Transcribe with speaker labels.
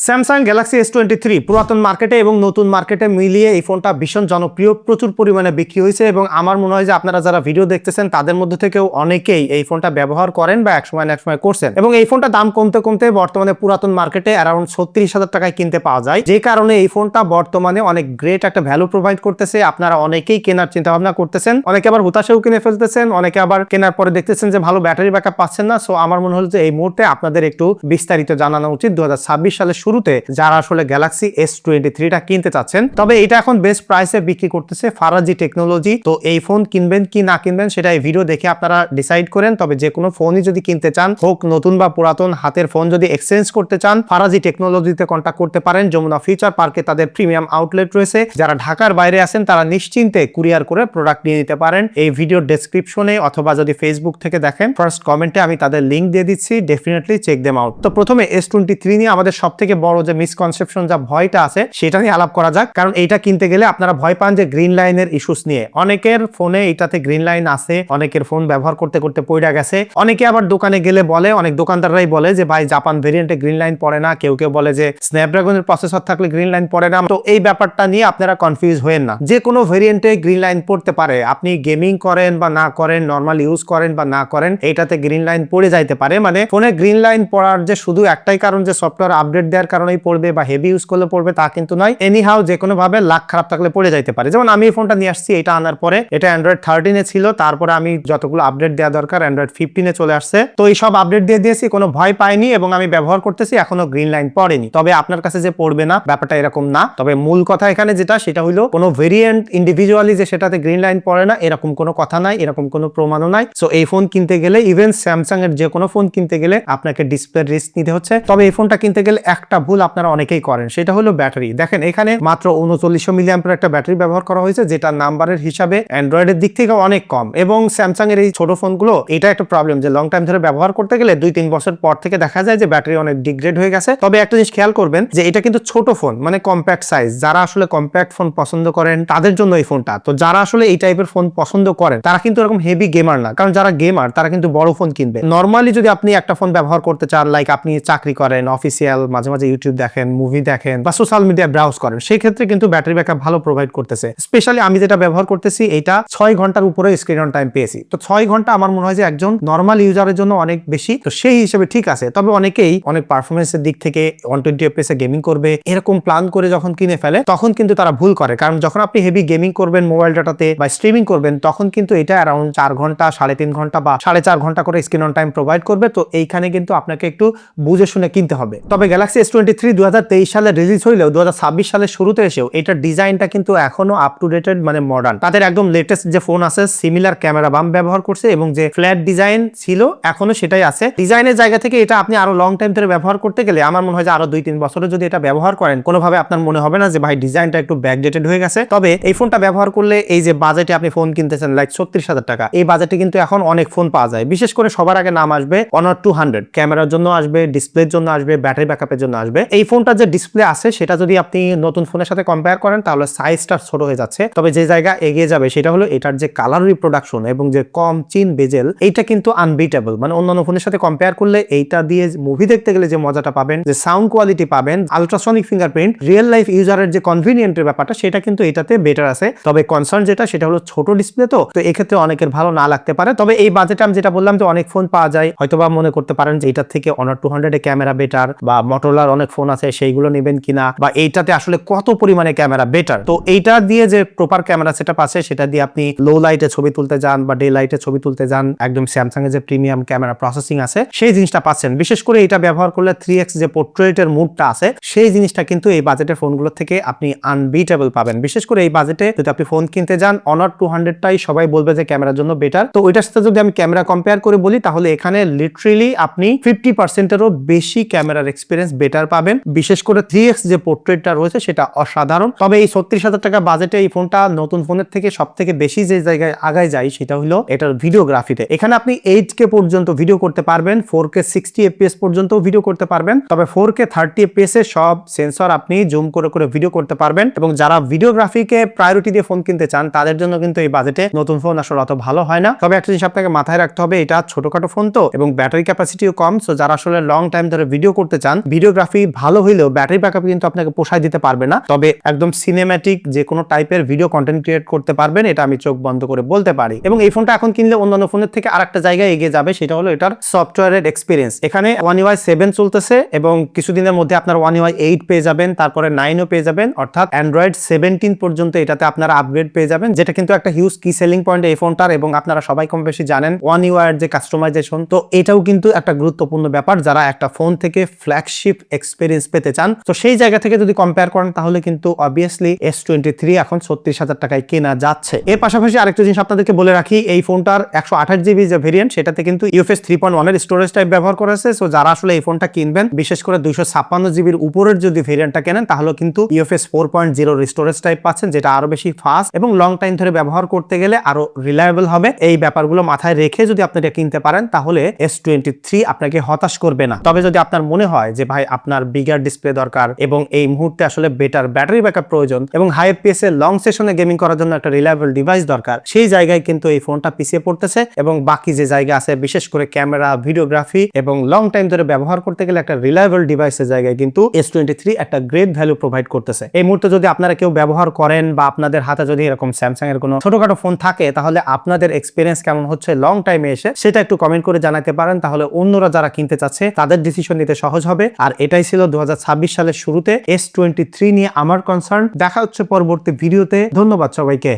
Speaker 1: Samsung Galaxy S twenty three পুরাতন মার্কেটে এবং নতুন মার্কেটে মিলিয়ে এই ফোনটা ভীষণ জনপ্রিয়, প্রচুর পরিমাণে বিক্রি হয়েছে এবং আমার মনে হয় যে আপনারা যারা ভিডিও দেখতেছেন, তাদের মধ্যে থেকেও অনেকেই এই ফোনটা ব্যবহার করেন বা একসময় না একসময় করছেন। এবং এই ফোনটা দাম কমতে কমতে বর্তমানে পুরাতন মার্কেটে অ্যারাউন্ড ছত্রিশ হাজার টাকায় কিনতে পাওয়া যায়। যে কারণে এই ফোনটা বর্তমানে অনেক গ্রেট একটা ভ্যালু প্রোভাইড করতেছে। আপনারা অনেকেই কেনার চিন্তা ভাবনা করতেছেন। অনেকে আবার হুতাশেও কিনে ফেলতেছেন। অনেকে আবার কেনার পরে দেখতেছেন যে ভালো ব্যাটারি ব্যাকআপ পাচ্ছেন না। সো আমার মনে হলো যে এই মুহূর্তে আপনাদের একটু বিস্তারিত জানানো উচিত। দু সালের শুরুতে যারা আসলে গ্যালাক্সি এস টোয়েন্টি থ্রিটা কিনতে চাচ্ছেন, তবে এটা এখন বেস্ট প্রাইসে বিক্রি করতেছে ফারাজি টেকনোলজি তো এই ফোন কিনবেন কি না কিনবেন সেটা এই ভিডিও দেখে আপনারা ডিসাইড করেন, তবে যে কোনো ফোনই যদি কিনতে চান, হোক নতুন বা পুরাতন, হাতের ফোন যদি এক্সচেঞ্জ করতে চান ফারাজি টেকনোলজিতে কন্ট্যাক্ট করতে পারেন। যমুনা ফিউচার পার্কে তাদের প্রিমিয়াম আউটলেট রয়েছে। যারা ঢাকার বাইরে আছেন, তারা নিশ্চিন্তে কুরিয়ার করে প্রোডাক্ট নিয়ে নিতে পারেন। এই ভিডিওর ডেসক্রিপশনে অথবা যদি ফেসবুক থেকে দেখেন ফার্স্ট কমেন্টে আমি তাদের লিঙ্ক দিয়ে দিচ্ছি। ডেফিনেটলি চেক দেম আউট তো প্রথমে এস টোয়েন্টি থ্রি নিয়ে আমাদের সব থেকে বড় যে মিসকনসেপশন যা ভয়টা আছে, সেটা নিয়ে আলাপ করা যাক। কারণ এইটা কিনতে গেলে আপনারা ভয় পান যে গ্রিন লাইনের ইস্যুস নিয়ে। অনেকের ফোনে এটাতে গ্রিন লাইন আছে, অনেকের ফোন ব্যবহার করতে করতে পড়ে গেছে। অনেকে আবার দোকানে গেলে বলে, অনেক দোকানদাররাই বলে যে, ভাই জাপান ভেরিয়েন্টে গ্রিন লাইন পড়ে না। কেউ কেউ বলে যে স্ন্যাপড্রাগনের প্রসেসর থাকলে গ্রিন লাইন পড়ে না। তো এই ব্যাপারটা নিয়ে আপনারা কনফিউজ হয়েন না। যে কোনো ভেরিয়েন্টে গ্রিন লাইন পড়তে পারে। আপনি গেমিং করেন বা না করেন নর্মাল ইউজ করেন বা না করেন, এইটাতে গ্রিন লাইন পড়ে যাইতে পারে। মানে ফোনে গ্রিন লাইন পড়ার যে শুধু একটাই কারণ যে সফটওয়্যার আপডেট দেওয়ার কারণেই পড়বে বা হেভি ইউজ করলে পড়বে তা কিন্তু নয়। এনি হাউ যে কোনো ভাবে লাখ খারাপ থাকলে পড়ে যাইতে পারে। যেমন আমি এই ফোনটা নিয়ে আসছি, এটা আনার পরে এটা অ্যান্ড্রয়েড থার্টিনে ছিল, তারপরে আমি যতগুলো আপডেট দেওয়া দরকার অ্যান্ড্রয়েড ফিফটিনে চলে আসছে। তো এই সব আপডেট দিয়ে দিয়েছি, কোনো ভয় পাইনি এবং আমি ব্যবহার করতেছি, এখনও গ্রিন লাইন পড়েনি। তবে আপনার কাছে যে পড়বে না, ব্যাপারটা এরকম না। তবে মূল কথা এখানে যেটা, সেটা হলো কোনো ভেরিয়েন্ট ইন্ডিভিজুয়ালি যে সেটাতে গ্রিন লাইন পড়ে না, এরকম কোনো কথা নাই, এরকম কোনো প্রমাণও নাই। সো এই ফোন কিনতে গেলে ইভেন স্যামসাং এর যে কোনো ফোন কিনতে গেলে আপনাকে ডিসপ্লে রিস্ক নিতে হচ্ছে। তবে এই ফোনটা কিনতে গেলে একটা ভুল আপনারা অনেকেই করেন, সেটা হলো ব্যাটারি। দেখেন, এখানে মাত্র উনচল্লিশশো মিলিয়াম্পের একটা ব্যাটারি ব্যবহার করা হয়েছে যেটা নাম্বারের হিসাবে অ্যান্ড্রয়েডের দিক থেকে অনেক কম। এবং স্যামসাং এর এই ছোট ফোনগুলো, এটা একটা প্রবলেম যে লং টাইম ধরে ব্যবহার করতে গেলে দুই তিন বছর পর থেকে দেখা যায় যে, ব্যাটারি অনেক ডিগ্রেড হয়ে গেছে। তবে একটা জিনিস খেয়াল করবেন যে, এটা কিন্তু ছোট ফোন মানে কম্প্যাক্ট সাইজ যারা আসলে কম্প্যাক্ট ফোন পছন্দ করেন, তাদের জন্য এই ফোনটা তো যারা আসলে এই টাইপের ফোন পছন্দ করেন, তারা কিন্তু এরকম হেভি গেমার না। কারণ যারা গেমার তারা কিন্তু বড় ফোন কিনবে। নর্মালি যদি আপনি একটা ফোন ব্যবহার করতে চান লাইক আপনি চাকরি করেন অফিসিয়াল মাঝে মাঝে ইউটিউব দেখেন মুভি দেখেন বা সোশ্যাল মিডিয়া ব্রাউজ করেন, সেই ক্ষেত্রে কিন্তু ব্যাটারি ব্যাকআপ ভালো প্রোভাইড করতেছে। স্পেশালি আমি যেটা ব্যবহার করতেছি, এটা ছয় ঘণ্টার উপরে স্ক্রিন অন টাইম পেয়েছি। তো ছয় ঘণ্টা আমার মনে হয় যে একজন নর্মাল ইউজারের জন্য অনেক বেশি, তো সেই হিসেবে ঠিক আছে। তবে অনেকেই অনেক পারফরমেন্সের দিক থেকে ওয়ান টোয়েন্টি এফপিএস গেমিং করবে, এরকম প্ল্যান করে যখন কিনে ফেলে, তখন কিন্তু তারা ভুল করে। কারণ যখন আপনি হেভি গেমিং করবেন মোবাইল ডাটাতে বা স্ট্রিমিং করবেন, তখন কিন্তু এটা অ্যারাউন্ড চার ঘণ্টা, সাড়ে তিন ঘণ্টা বা সাড়ে চার ঘণ্টা করে স্ক্রিন অন টাইম প্রোভাইড করবে। তো এইখানে কিন্তু আপনাকে একটু বুঝে শুনে কিনতে হবে। তবে গ্যালাক্সি এস টোয়েন্টি থ্রি দু সালে রিলিজ হইলেও দু সালের শুরুতে এসেও এটার ডিজাইনটা কিন্তু এখনও আপ টু ডেটেড মানে মডার্ন তাদের একদম লেটেস্ট যে ফোন আছে সিমিলার ক্যামেরা বাম ব্যবহার করছে এবং যে ফ্ল্যাট ডিজাইন ছিল, এখনও সেটাই আছে। ডিজাইনের জায়গা থেকে এটা আপনি আরও লং টাইম ধরে ব্যবহার করতে গেলে আমার মনে হয় যে আরও দুই তিন বছরে যদি এটা ব্যবহার করেন, কোনোভাবে আপনার মনে হবে না যে, ভাই ডিজাইনটা একটু ব্যাকডেটেড হয়ে গেছে। তবে এই ফোনটা ব্যবহার করলে এই যে বাজেটে আপনি ফোন কিনতেছেন লাইক ছত্রিশ হাজার টাকা, এই বাজেটে কিন্তু এখন অনেক ফোন পাওয়া যায়। বিশেষ করে সবার আগে নাম আসবে অনার টু হান্ড্রেড ক্যামেরার জন্য আসবে ডিসপ্লের জন্য আসবে ব্যাটারি ব্যাকআপের জন্য আসবে। এই ফোনটা যে ডিসপ্লে আছে, সেটা যদি আপনি নতুন ফোনের সাথে কম্পেয়ার করেন, তাহলে সাইজটা ছোট হয়ে যাচ্ছে। তবে যে জায়গা এগিয়ে যাবে, সেটা হলো এটার যে কালার রিপ্রোডাকশন এবং যে কম চিন বেজেল এইটা কিন্তু আনবিটেবল মানে অন্যান্য ফোনের সাথে কম্পেয়ার করলে এইটা দিয়ে মুভি দেখতে গেলে যে মজাটা পাবেন, যে সাউন্ড কোয়ালিটি পাবেন আলট্রাসনিক ফিঙ্গারপ্রিন্ট রিয়েল লাইফ ইউজারের যে কনভিনিয়েন্টের ব্যাপারটা, সেটা কিন্তু এটাতে বেটার আছে। তবে কনসার্ন যেটা, সেটা হলো ছোট ডিসপ্লে তো তো এক্ষেত্রে অনেকের ভালো না লাগতে পারে। তবে এই বাজেটে আমি যেটা বললাম যে অনেক ফোন পাওয়া যায়, হয়তোবা মনে করতে পারেন যে এটার থেকে Honor two hundred camera better বা মটোলার অনেক ফোন আছে, সেইগুলো নেবেন কিনা বা এইটাতে আসলে কত পরিমাণে ক্যামেরা বেটার তো এইটা দিয়ে যে প্রপার ক্যামেরা সেটা আছে, সেটা দিয়ে আপনি লো লাইটে ছবি তুলতে যান বা ডে লাইটে ছবি তুলতে যান, একদম স্যামসাং এর যে প্রিমিয়াম ক্যামেরা প্রসেসিং আছে, সেই জিনিসটা পাচ্ছেন। বিশেষ করে এটা ব্যবহার করলে থ্রি এক্স যে পোর্ট্রেটের মুডটা আছে, সেই জিনিসটা কিন্তু এই বাজেটের ফোনগুলো থেকে আপনি আনবিটেবল পাবেন। বিশেষ করে এই বাজেটে যদি আপনি ফোন কিনতে যান অনার টু হান্ড্রেডটাই সবাই বলবে যে ক্যামেরার জন্য বেটার তো ওইটার সাথে যদি আমি ক্যামেরা কম্পেয়ার করে বলি, তাহলে এখানে লিটারেলি আপনি ফিফটি পার্সেন্টেরও বেশি ক্যামেরার এক্সপিরিয়েন্স বেটার পাবেন। বিশেষ করে থ্রি এক্স যে পোর্ট্রেটটা রয়েছে, সেটা অসাধারণ। তবে এই ছত্রিশ হাজার টাকা বাজেটে এই ফোনটা নতুন ফোনের থেকে সব থেকে বেশি যে জায়গায় আগায় যায়, সেটা হলো এটার ভিডিওগ্রাফিতে এখানে আপনি এইট কে পর্যন্ত ভিডিও করতে পারবেন ফোর কে সিক্সটি এফপিএস পর্যন্ত ভিডিও করতে পারবেন। তবে ফোর কে থার্টি এফপিএস এর সব সেন্সর আপনি জুম করে করে ভিডিও করতে পারবেন। এবং যারা ভিডিওগ্রাফিকে প্রায়োরিটি দিয়ে ফোন কিনতে চান, তাদের জন্য কিন্তু এই বাজেটে নতুন ফোন আসলে অত ভালো হয় না। তবে একটা জিনিস আপনাকে মাথায় রাখতে হবে, এটা ছোটখাটো ফোন তো, এবং ব্যাটারি ক্যাপাসিটিও কম। সো যারা আসলে লং টাইম ধরে ভিডিও করতে চান ভিডিওগ্রাফি ভিডিওগ্রাফি ভালো হইলেও ব্যাটারি ব্যাকআপ কিন্তু আপনাকে পোষায় দিতে পারবে না। তবে একদম সিনেম্যাটিক যে কোনো টাইপের ভিডিও কন্টেন্ট ক্রিয়েট করতে পারবেন, এটা আমি চোখ বন্ধ করে বলতে পারি। এবং এই ফোনটা এখন কিনলে অন্যান্য ফোনের থেকে আর একটা জায়গায় এগিয়ে যাবে, সেটা হলো এটার সফটওয়্যারের এক্সপিরিয়েন্স এখানে ওয়ান ইউআই সেভেন চলতেছে এবং কিছুদিনের মধ্যে আপনার ওয়ান ইউআই এইট পেয়ে যাবেন, তারপরে নাইনও পেয়ে যাবেন, অর্থাৎ অ্যান্ড্রয়েড সেভেন্টিন পর্যন্ত এটাতে আপনারা আপগ্রেড পেয়ে যাবেন, যেটা কিন্তু একটা হিউজ কি সেলিং পয়েন্ট এই ফোনটার এবং আপনারা সবাই কম বেশি জানেন ওয়ান ইউআই এর যে কাস্টমাইজেশন তো এটাও কিন্তু একটা গুরুত্বপূর্ণ ব্যাপার, যারা একটা ফোন থেকে ফ্ল্যাগশিপ এক্সপিরিয়েন্স পেতে চান। তো সেই জায়গা থেকে যদি কম্পেয়ার করেন, তাহলে কিন্তু অবভিয়াসলি এস টোয়েন্টি থ্রি এখন ছত্রিশ হাজার টাকায় কেনা যাচ্ছে। এর পাশাপাশি আরেকটা জিনিস আপনাদেরকে বলে রাখি, এই ফোনটার একশো আঠাশ জিবি যে ভেরিয়েন্ট সেটাতে কিন্তু ইউএফএস থ্রি পয়েন্ট ওয়ানের স্টোরেজ টাইপ ব্যবহার করেছে সো যারা আসলে এই ফোনটা কিনবেন, বিশেষ করে দুইশো ছাপ্পান্ন জিবির উপরের যদি ভেরিয়েন্টটা কেনেন তাহলে কিন্তু UFS four point zero storage type পাচ্ছেন, যেটা আরও বেশি ফাস্ট এবং লং টাইম ধরে ব্যবহার করতে গেলে আরও রিলায়েবল হবে। এই ব্যাপারগুলো মাথায় রেখে যদি আপনি এটা কিনতে পারেন, তাহলে এস টোয়েন্টি থ্রি আপনাকে হতাশ করবে না। তবে যদি আপনার মনে হয় যে, ভাই, আপনার বিগার ডিসপ্লে দরকার এবং এই মুহূর্তে আসলে বেটার ব্যাটারি ব্যাকআপ প্রয়োজন এবং হাই এফপিএস এর লং সেশনে গেমিং করার জন্য একটা রিলায়েবল ডিভাইস দরকার। সেই জায়গায় কিন্তু এই ফোনটা পিছিয়ে পড়তেছে এবং বাকি যে জায়গা আছে, বিশেষ করে ক্যামেরা ভিডিওগ্রাফি এবং লং টাইম ধরে ব্যবহার করতে গেলে একটা রিলায়েবল ডিভাইসের জায়গায় কিন্তু এস টোয়েন্টি থ্রি একটা গ্রেট ভ্যালু প্রোভাইড করতেছে। এই মুহূর্তে যদি আপনারা কেউ ব্যবহার করেন বা আপনাদের হাতে যদি এরকম স্যামসাং এর কোনো ছোটখাটো ফোন থাকে, তাহলে আপনাদের এক্সপিরিয়েন্স কেমন হচ্ছে লং টাইমে এসে, সেটা একটু কমেন্ট করে জানাতে পারেন। তাহলে অন্যরা যারা কিনতে চাচ্ছে, তাদের ডিসিশন নিতে সহজ হবে। আর এটাই ছিল দু হাজার ছাব্বিশ সালের শুরুতে এস টোয়েন্টি নিয়ে আমার কনসার্ন দেখা হচ্ছে পরবর্তী ভিডিওতে। ধন্যবাদ সবাইকে।